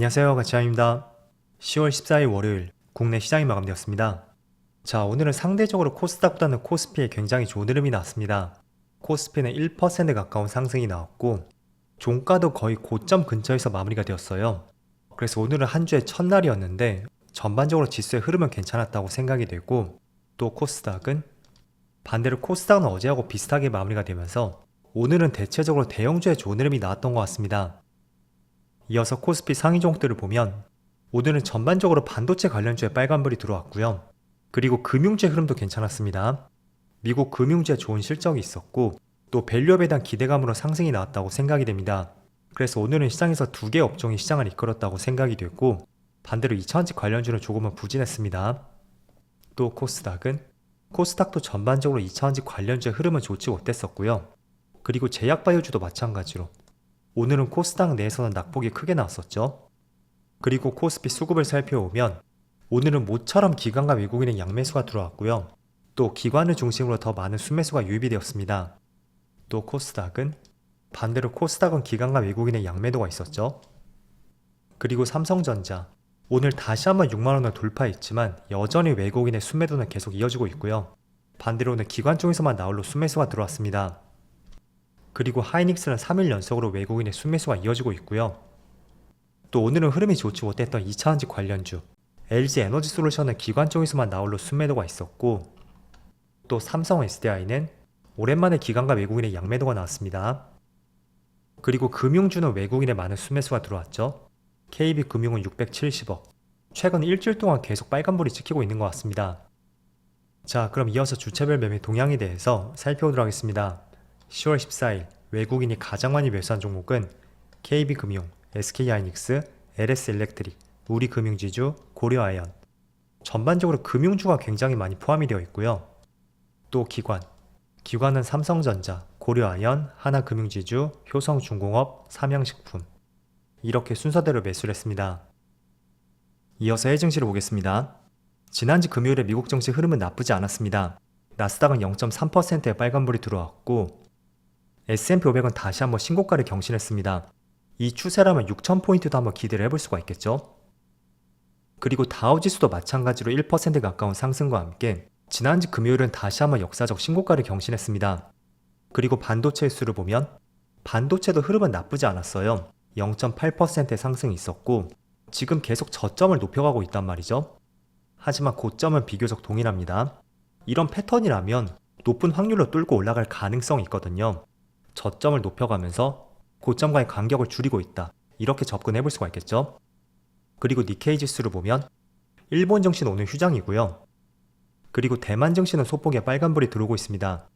안녕하세요. 가치아입니다. 10월 14일 월요일 국내 시장이 마감되었습니다. 자, 오늘은 상대적으로 코스닥보다는 코스피에 굉장히 좋은 흐름이 나왔습니다. 코스피는 1% 가까운 상승이 나왔고 종가도 거의 고점 근처에서 마무리가 되었어요. 그래서 오늘은 한 주의 첫날이었는데 전반적으로 지수의 흐름은 괜찮았다고 생각이 되고 또 코스닥은 반대로 코스닥은 어제하고 비슷하게 마무리가 되면서 오늘은 대체적으로 대형주의 좋은 흐름이 나왔던 것 같습니다. 이어서 코스피 상위 종목들을 보면 오늘은 전반적으로 반도체 관련주에 빨간불이 들어왔고요. 그리고 금융주의 흐름도 괜찮았습니다. 미국 금융주에 좋은 실적이 있었고 또 밸류업에 대한 기대감으로 상승이 나왔다고 생각이 됩니다. 그래서 오늘은 시장에서 두 개의 업종이 시장을 이끌었다고 생각이 됐고 반대로 2차원지 관련주는 조금은 부진했습니다. 또 코스닥은 코스닥도 전반적으로 2차원지 관련주의 흐름은 좋지 못했었고요. 그리고 제약바이오주도 마찬가지로 오늘은 코스닥 내에서는 낙폭이 크게 나왔었죠. 그리고 코스피 수급을 살펴보면 오늘은 모처럼 기관과 외국인의 양매수가 들어왔고요. 또 기관을 중심으로 더 많은 순매수가 유입이 되었습니다. 또 코스닥은 반대로 코스닥은 기관과 외국인의 양매도가 있었죠. 그리고 삼성전자 오늘 다시 한번 6만원을 돌파했지만 여전히 외국인의 순매도는 계속 이어지고 있고요. 반대로는 기관 쪽에서만 나홀로 순매수가 들어왔습니다. 그리고 하이닉스는 3일 연속으로 외국인의 순매수가 이어지고 있고요. 또 오늘은 흐름이 좋지 못했던 2차원지 관련주 LG 에너지 솔루션은 기관 쪽에서만 나홀로 순매도가 있었고 또 삼성 SDI는 오랜만에 기관과 외국인의 양매도가 나왔습니다. 그리고 금융주는 외국인의 많은 순매수가 들어왔죠. KB금융은 670억. 최근 일주일 동안 계속 빨간불이 찍히고 있는 것 같습니다. 자, 그럼 이어서 주체별 매매 동향에 대해서 살펴보도록 하겠습니다. 10월 14일 외국인이 가장 많이 매수한 종목은 KB금융, SK하이닉스, LS일렉트릭, 우리금융지주, 고려아연. 전반적으로 금융주가 굉장히 많이 포함이 되어 있고요. 또 기관. 기관은 삼성전자, 고려아연, 하나금융지주, 효성중공업, 삼양식품. 이렇게 순서대로 매수를 했습니다. 이어서 해증시를 보겠습니다. 지난주 금요일에 미국 증시 흐름은 나쁘지 않았습니다. 나스닥은 0.3%의 빨간불이 들어왔고 S&P 500은 다시 한번 신고가를 경신했습니다. 이 추세라면 6,000포인트도 한번 기대를 해볼 수가 있겠죠? 그리고 다우지수도 마찬가지로 1% 가까운 상승과 함께 지난주 금요일은 다시 한번 역사적 신고가를 경신했습니다. 그리고 반도체 수를 보면 반도체도 흐름은 나쁘지 않았어요. 0.8%의 상승이 있었고 지금 계속 저점을 높여가고 있단 말이죠. 하지만 고점은 비교적 동일합니다. 이런 패턴이라면 높은 확률로 뚫고 올라갈 가능성이 있거든요. 저점을 높여가면서 고점과의 간격을 줄이고 있다. 이렇게 접근해 볼 수가 있겠죠. 그리고 니케이 지수를 보면 일본 증시는 오늘 휴장이고요. 그리고 대만 증시는 소폭의 빨간불이 들어오고 있습니다.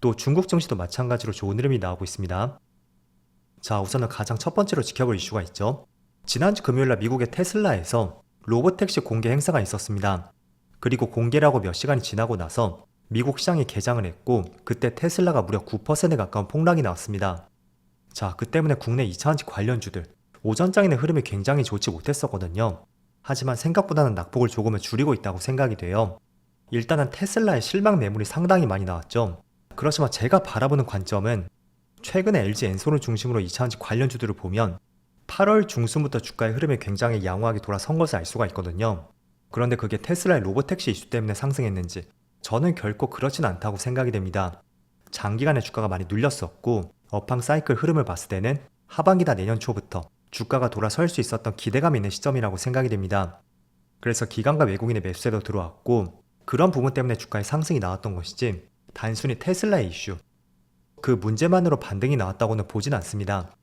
또 중국 증시도 마찬가지로 좋은 흐름이 나오고 있습니다. 자, 우선은 가장 첫 번째로 지켜볼 이슈가 있죠. 지난주 금요일날 미국의 테슬라에서 로봇택시 공개 행사가 있었습니다. 그리고 공개라고 몇 시간이 지나고 나서 미국 시장이 개장을 했고 그때 테슬라가 무려 9% 가까운 폭락이 나왔습니다. 자, 그 때문에 국내 2차원지 관련주들 오전장에는 흐름이 굉장히 좋지 못했었거든요. 하지만 생각보다는 낙폭을 조금은 줄이고 있다고 생각이 돼요. 일단은 테슬라의 실망 매물이 상당히 많이 나왔죠. 그렇지만 제가 바라보는 관점은 최근에 LG 엔솔을 중심으로 2차원지 관련주들을 보면 8월 중순부터 주가의 흐름이 굉장히 양호하게 돌아선 것을 알 수가 있거든요. 그런데 그게 테슬라의 로봇택시 이슈 때문에 상승했는지 저는 결코 그렇진 않다고 생각이 됩니다. 장기간의 주가가 많이 눌렸었고 업황 사이클 흐름을 봤을 때는 하반기나 내년 초부터 주가가 돌아설 수 있었던 기대감이 있는 시점이라고 생각이 됩니다. 그래서 기관과 외국인의 매수세도 들어왔고 그런 부분 때문에 주가의 상승이 나왔던 것이지 단순히 테슬라의 이슈 그 문제만으로 반등이 나왔다고는 보진 않습니다.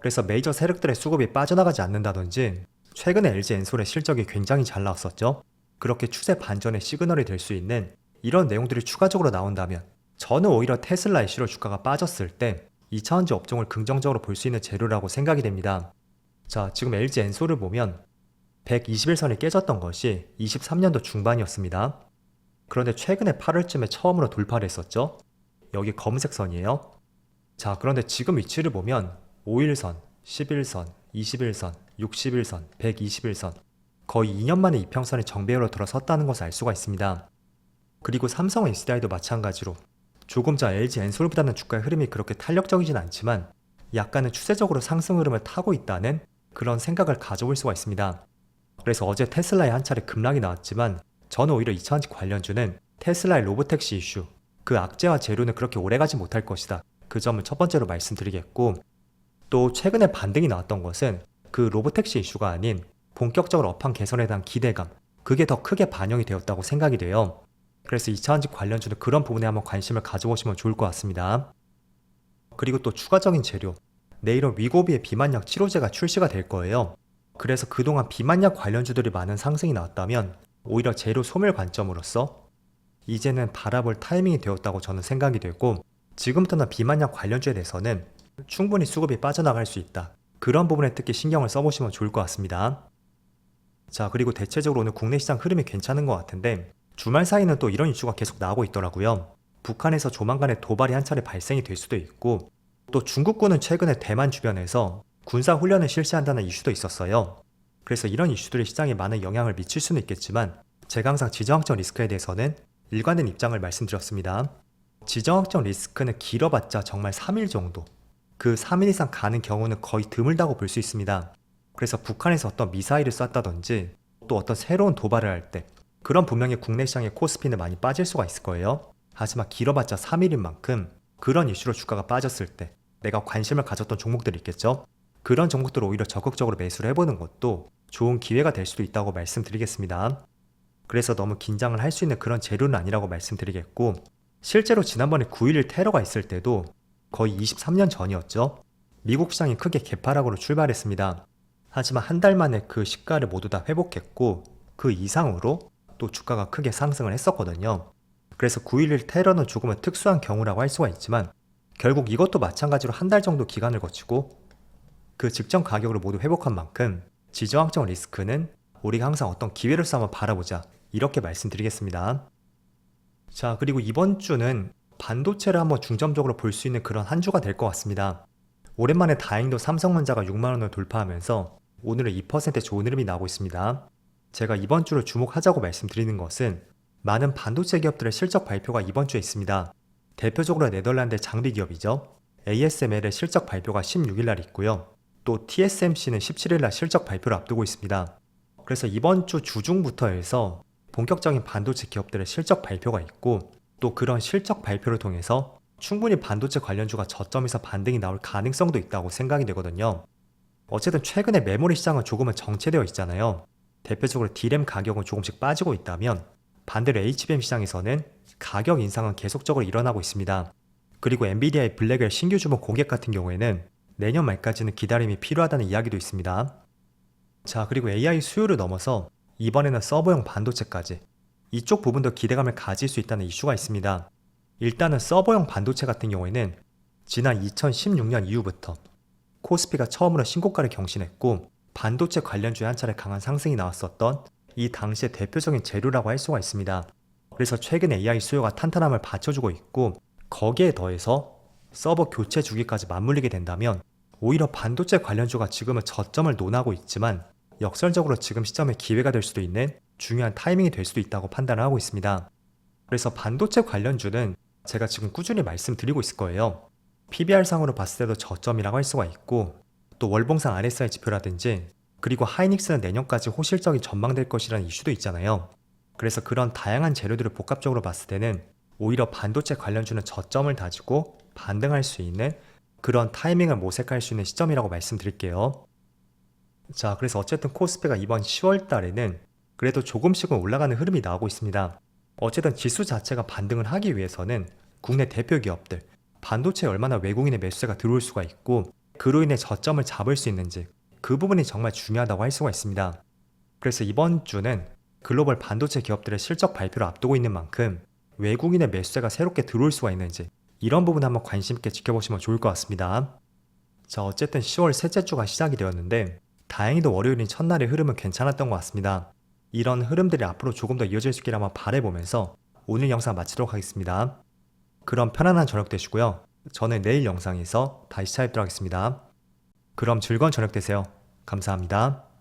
그래서 메이저 세력들의 수급이 빠져나가지 않는다든지 최근에 LG 엔솔의 실적이 굉장히 잘 나왔었죠. 그렇게 추세 반전의 시그널이 될 수 있는 이런 내용들이 추가적으로 나온다면 저는 오히려 테슬라 이슈로 주가가 빠졌을 때 2차원지 업종을 긍정적으로 볼 수 있는 재료라고 생각이 됩니다. 자, 지금 LG 엔솔을 보면 121선이 깨졌던 것이 23년도 중반이었습니다. 그런데 최근에 8월쯤에 처음으로 돌파를 했었죠. 여기 검은색 선이에요. 자, 그런데 지금 위치를 보면 5일선, 11선, 21선, 61선, 121선 거의 2년 만에 이평선이 정배열로 들어섰다는 것을 알 수가 있습니다. 그리고 삼성 SDI도 마찬가지로 조금 전 LG 엔솔보다는 주가의 흐름이 그렇게 탄력적이진 않지만 약간은 추세적으로 상승 흐름을 타고 있다는 그런 생각을 가져볼 수가 있습니다. 그래서 어제 테슬라에 한 차례 급락이 나왔지만 저는 오히려 2차원지 관련주는 테슬라의 로보택시 이슈, 그 악재와 재료는 그렇게 오래가지 못할 것이다. 그 점을 첫 번째로 말씀드리겠고 또 최근에 반등이 나왔던 것은 그 로보택시 이슈가 아닌 본격적으로 업황 개선에 대한 기대감, 그게 더 크게 반영이 되었다고 생각이 돼요. 그래서 2차원지 관련주는 그런 부분에 한번 관심을 가져보시면 좋을 것 같습니다. 그리고 또 추가적인 재료, 내일은 위고비의 비만약 치료제가 출시가 될 거예요. 그래서 그동안 비만약 관련주들이 많은 상승이 나왔다면 오히려 재료 소멸 관점으로서 이제는 바라볼 타이밍이 되었다고 저는 생각이 되고 지금부터는 비만약 관련주에 대해서는 충분히 수급이 빠져나갈 수 있다. 그런 부분에 특히 신경을 써보시면 좋을 것 같습니다. 자, 그리고 대체적으로 오늘 국내 시장 흐름이 괜찮은 것 같은데 주말 사이는 또 이런 이슈가 계속 나오고 있더라고요. 북한에서 조만간에 도발이 한 차례 발생이 될 수도 있고 또 중국군은 최근에 대만 주변에서 군사 훈련을 실시한다는 이슈도 있었어요. 그래서 이런 이슈들이 시장에 많은 영향을 미칠 수는 있겠지만 제가 항상 지정학적 리스크에 대해서는 일관된 입장을 말씀드렸습니다. 지정학적 리스크는 길어봤자 정말 3일 정도. 그 3일 이상 가는 경우는 거의 드물다고 볼 수 있습니다. 그래서 북한에서 어떤 미사일을 쐈다든지 또 어떤 새로운 도발을 할 때 그런 분명히 국내 시장의 코스피는 많이 빠질 수가 있을 거예요. 하지만 길어봤자 3일인 만큼 그런 이슈로 주가가 빠졌을 때 내가 관심을 가졌던 종목들이 있겠죠. 그런 종목들을 오히려 적극적으로 매수를 해보는 것도 좋은 기회가 될 수도 있다고 말씀드리겠습니다. 그래서 너무 긴장을 할 수 있는 그런 재료는 아니라고 말씀드리겠고 실제로 지난번에 9.11 테러가 있을 때도 거의 23년 전이었죠. 미국 시장이 크게 개파락으로 출발했습니다. 하지만 한 달 만에 그 시가를 모두 다 회복했고 그 이상으로 또 주가가 크게 상승을 했었거든요. 그래서 9.11 테러는 조금은 특수한 경우라고 할 수가 있지만 결국 이것도 마찬가지로 한 달 정도 기간을 거치고 그 직전 가격으로 모두 회복한 만큼 지정학적 리스크는 우리가 항상 어떤 기회로서 한번 바라보자 이렇게 말씀드리겠습니다. 자 그리고 이번 주는 반도체를 한번 중점적으로 볼 수 있는 그런 한 주가 될 것 같습니다. 오랜만에 다행히도 삼성전자가 6만원을 돌파하면서 오늘은 2% 좋은 흐름이 나오고 있습니다. 제가 이번 주를 주목하자고 말씀드리는 것은 많은 반도체 기업들의 실적 발표가 이번 주에 있습니다. 대표적으로 네덜란드 장비 기업이죠. ASML의 실적 발표가 16일 날 있고요. 또 TSMC는 17일 날 실적 발표를 앞두고 있습니다. 그래서 이번 주 주중부터 해서 본격적인 반도체 기업들의 실적 발표가 있고 또 그런 실적 발표를 통해서 충분히 반도체 관련주가 저점에서 반등이 나올 가능성도 있다고 생각이 되거든요. 어쨌든 최근에 메모리 시장은 조금은 정체되어 있잖아요. 대표적으로 D램 가격은 조금씩 빠지고 있다면 반대로 HBM 시장에서는 가격 인상은 계속적으로 일어나고 있습니다. 그리고 엔비디아의 블랙웰 신규 주문 고객 같은 경우에는 내년 말까지는 기다림이 필요하다는 이야기도 있습니다. 자, 그리고 AI 수요를 넘어서 이번에는 서버용 반도체까지 이쪽 부분도 기대감을 가질 수 있다는 이슈가 있습니다. 일단은 서버용 반도체 같은 경우에는 지난 2016년 이후부터 코스피가 처음으로 신고가를 경신했고 반도체 관련주에 한 차례 강한 상승이 나왔었던 이 당시의 대표적인 재료라고 할 수가 있습니다. 그래서 최근 AI 수요가 탄탄함을 받쳐주고 있고 거기에 더해서 서버 교체 주기까지 맞물리게 된다면 오히려 반도체 관련주가 지금은 저점을 논하고 있지만 역설적으로 지금 시점에 기회가 될 수도 있는 중요한 타이밍이 될 수도 있다고 판단을 하고 있습니다. 그래서 반도체 관련주는 제가 지금 꾸준히 말씀드리고 있을 거예요. PBR상으로 봤을 때도 저점이라고 할 수가 있고 또 월봉상 RSI 지표라든지 그리고 하이닉스는 내년까지 호실적이 전망될 것이라는 이슈도 있잖아요. 그래서 그런 다양한 재료들을 복합적으로 봤을 때는 오히려 반도체 관련주는 저점을 다지고 반등할 수 있는 그런 타이밍을 모색할 수 있는 시점이라고 말씀드릴게요. 자, 그래서 어쨌든 코스피가 이번 10월 달에는 그래도 조금씩은 올라가는 흐름이 나오고 있습니다. 어쨌든 지수 자체가 반등을 하기 위해서는 국내 대표 기업들, 반도체에 얼마나 외국인의 매수세가 들어올 수가 있고 그로 인해 저점을 잡을 수 있는지 그 부분이 정말 중요하다고 할 수가 있습니다. 그래서 이번 주는 글로벌 반도체 기업들의 실적 발표를 앞두고 있는 만큼 외국인의 매수세가 새롭게 들어올 수가 있는지 이런 부분 한번 관심 있게 지켜보시면 좋을 것 같습니다. 자, 어쨌든 10월 셋째 주가 시작이 되었는데 다행히도 월요일인 첫날의 흐름은 괜찮았던 것 같습니다. 이런 흐름들이 앞으로 조금 더 이어질 수 있기를 한번 바라보면서 오늘 영상 마치도록 하겠습니다. 그럼 편안한 저녁 되시고요. 저는 내일 영상에서 다시 찾아뵙도록 하겠습니다. 그럼 즐거운 저녁 되세요. 감사합니다.